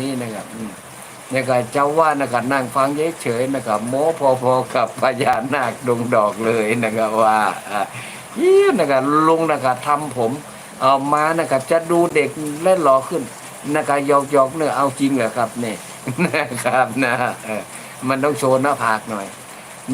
นี้นะครับนะครับเจ้าว่านะครับนั่งฟังเฉยๆนะครับโม้พอๆกับพญานาคดงดอกเลยนะครับว่าอ่ายี่นะครับลุงนะครับทำผมเอามานะครับจะดูเด็กเล่นหล่อขึ้นนะครับหยอกๆเนี่ยเอาจริงเหรอครับเนี่ยนะครับนะมันต้องโชว์หน้าผากหน่อย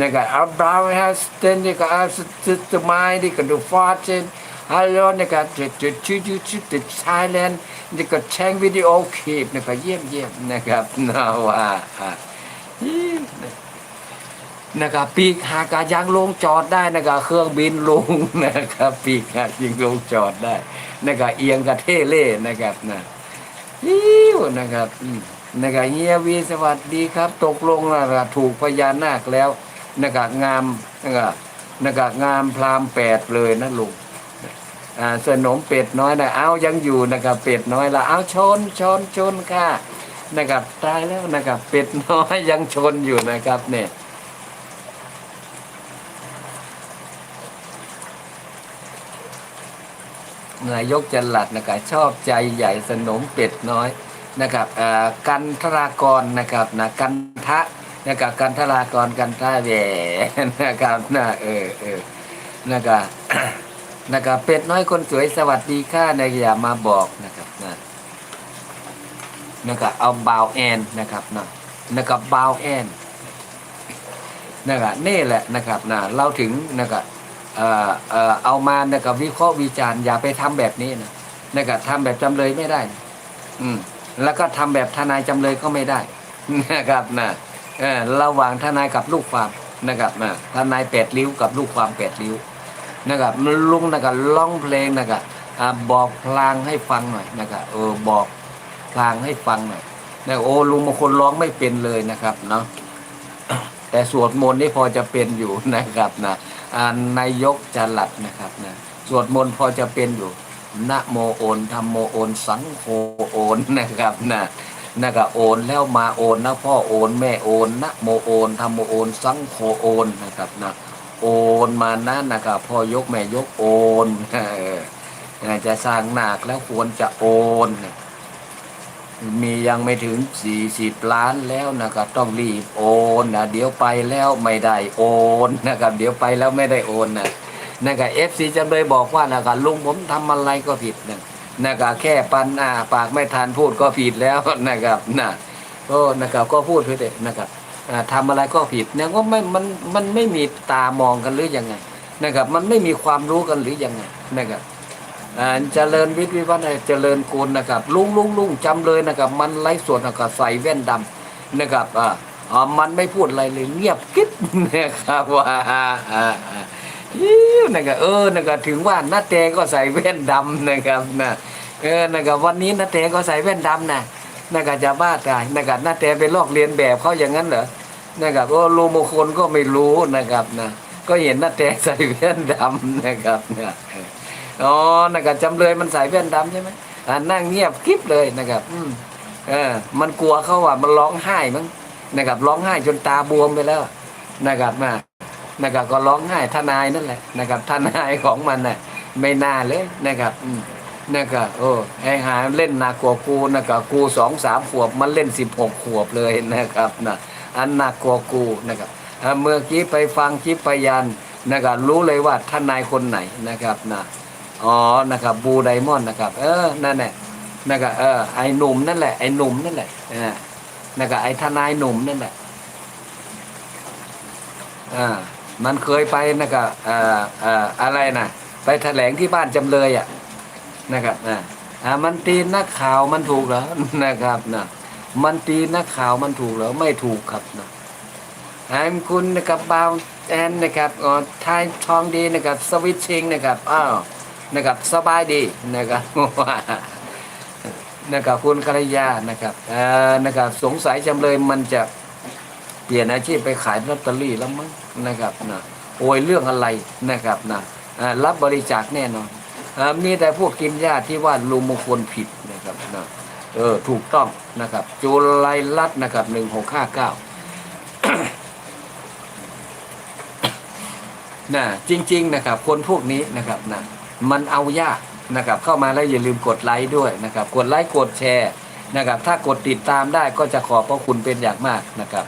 นะครับอัลบราวน์ฮัสเตนนะครับอัสติสมายนี่ก็ดูฟาเชน ฮัลโหลนะครับจุดจุดจุดจุดจุดจุดไทยแลนด์นี่ก็แชงวิดีโอคลิปนะครับเยี่ยมเยี่ยมนะครับนะว่าอะนะครับปีกหากายังลงจอดได้นะครับเครื่องบินลงนะครับ ปีกหากยังลงจอดได้นะครับเอียงกระเทเล่นะครับนะอิ้วนะครับนะครับเฮียวีสวัสดีครับ ตกลงนะครับถูกพญานาคแล้วนะครับงามนะครับนะครับงามพรามแปดเลยนะลุง อ่าสนมเป็ดน้อยนะเอายังอยู่นะครับเป็ดน้อยละเอาชนชนชนค่ะนะครับตายแล้วนะครับเป็ดน้อยยังชนอยู่นะครับเนี่ยนายกจันหลัดนะครับชอบใจใหญ่สนมเป็ดน้อยนะครับอ่ากันทรากรนะครับนะกันทะนะครับกันทรากรกันทะแหวนะครับนะเออเออนะครับ นะครับเป็ดน้อยคนสวยสวัสดีค่ะนายอย่ามาบอกนะครับนะนะครับเอาบาวแอนนะครับนะนะครับบาวแอนนะครับนี่แหละนะครับนะเราถึงนะครับเอ่อเอ่อเอามานะครับวิเคราะห์วิจารณ์อย่าไปทำแบบนี้นะนะครับทำแบบจำเลยไม่ได้ อืมแล้วก็ทำแบบทนายจำเลยก็ไม่ได้นะครับนะเออระหว่างทนายกับลูกความนะครับนะทนายแปดริ้วกับลูกความแปดริ้ว นะครับลุงนะครับร้องเพลงนะครับบอกพลางให้ฟังหน่อยนะครับเออบอกพลางให้ฟังหน่อยนะโอ้ลุงบางคนร้องไม่เป็นเลยนะครับเนาะแต่สวดมนต์นี่พอจะเป็นอยู่นะครับนะนายกจะหลัดนะครับนะสวดมนต์พอจะเป็นอยู่นะโมโอนธรรมโมโอนสังโฆโอนนะครับนะนะครับโอนแล้วมาโอนนะพ่อโอนแม่โอนนะโมโอนธรรมโมโอนสังโฆโอนนะครับนะ โอนมานั่นนะครับพ่อยกแม่ยกโอนออจะสร้างหนักแล้วควรจะโอน มียังไม่ถึงสี่สิบล้านแล้วนะครับต้องรีบโอนนะเดี๋ยวไปแล้วไม่ได้โอนนะครับเดี๋ยวไปแล้วไม่ได้โอนนะนะครับเอฟซีจำเลยบอกว่านะครับลุงผมทำอะไรก็ผิดนะนะครับแค่ปันอ่าปากไม่ทันพูดก็ผิดแล้วนะครับนะโอ้นะครับก็พูดเถอะนะครับ อ่าทำอะไรก็ผิดเนี่ยก็ไม่มันมันไม่มีตามองกันหรือยังไงนะครับ มันไม่มีความรู้กันหรือยังไงนะครับอ่าเจริญวิทย์วิวัฒน์เจริญกุลนะครับ ลุงลุงลุงจำเลยนะครับ มันไร้ส่วนนะครับใส่แว่นดำนะครับอ่าอ่ามันไม่พูดอะไรเลยเงียบกิ๊บนะครับว่าอ่าอ่าอ่าอิ๊วนะครับเออนะครับถึงว่าน้าแตก็ใส่แว่นดำนะครับนะเออนะครับวันนี้น้าแตก็ใส่แว่นดำนะ นะครับจะบ้าตายนะครับน่าแต่ไปลอกเรียนแบบเขาอย่างนั้นเหรอนะครับก็รูมคลก็ไม่รู้นะครับนะก็เห็นน่าแต่ใส่แว่นดำนะครับเนี่ยอ๋อนะครับจำเลยมันใส่แว่นดำใช่ไหมอ่านั่งเงียบคลิปเลยนะครับ อืมเออ มันกลัวเขาว่ามันร้องไห้มั้งนะครับร้องไห้จนตาบวมไปแล้วนะครับมานะครับก็ร้องไห้ทนายนั่นแหละนะครับทนายของมันน่ะ ไม่น่าเลยนะครับ อืม นะครับโอ้ไอหาเล่นหนักกว่ากูนะครับกูสองสามขวบมันเล่นสิบหกขวบเลยนะครับนะอันหนักกว่ากูนะครับเมื่อกี้ไปฟังคลิปพยานนะครับรู้เลยว่าท่านนายคนไหนนะครับนะอ๋อนะครับบูไดมอนด์นะครับ เออนั่นแหละนะครับเออไอหนุ่มนั่นแหละไอหนุ่มนั่นแหละนะนะครับไอทนายหนุ่มนั่นแหละอ่ามันเคยไปนะครับอ่อเอ่ออะไรนะไปแถลงที่บ้านจำเลยอะ นะครับนะอ่ามันตีนักข่าวมันถูกเหรอนะครับนะมันตีนักข่าวมันถูกเหรอไม่ถูกครับนะอันคุณนะครับบาวแอนนะครับอ๋อทายทองดีนะครับสวิตชิงนะครับอ้าวนะครับสบายดีนะครับว่านะครับคุณกัลยานะครับเอ่อนะครับสงสัยจำเลยมันจะเปลี่ยนอาชีพไปขายลอตเตอรี่แล้วมั้งนะครับนะโอยเรื่องอะไรนะครับนะรับบริจาคแน่นอน มีแต่พวกกินหญ้าที่ว่าลุงมงคลผิดนะครับนะเออถูกต้องนะครับ จุลัยรัตน์นะครับหนึ่งหกห้าเก้านะจริง ๆ นะครับ คนพวกนี้นะครับนะมันเอายากนะครับ เข้ามาแล้วอย่าลืมกดไลค์ด้วยนะครับ กดไลค์กดแชร์นะครับ ถ้ากดติดตามได้ก็จะขอบพระคุณเป็นอย่างมากนะครับ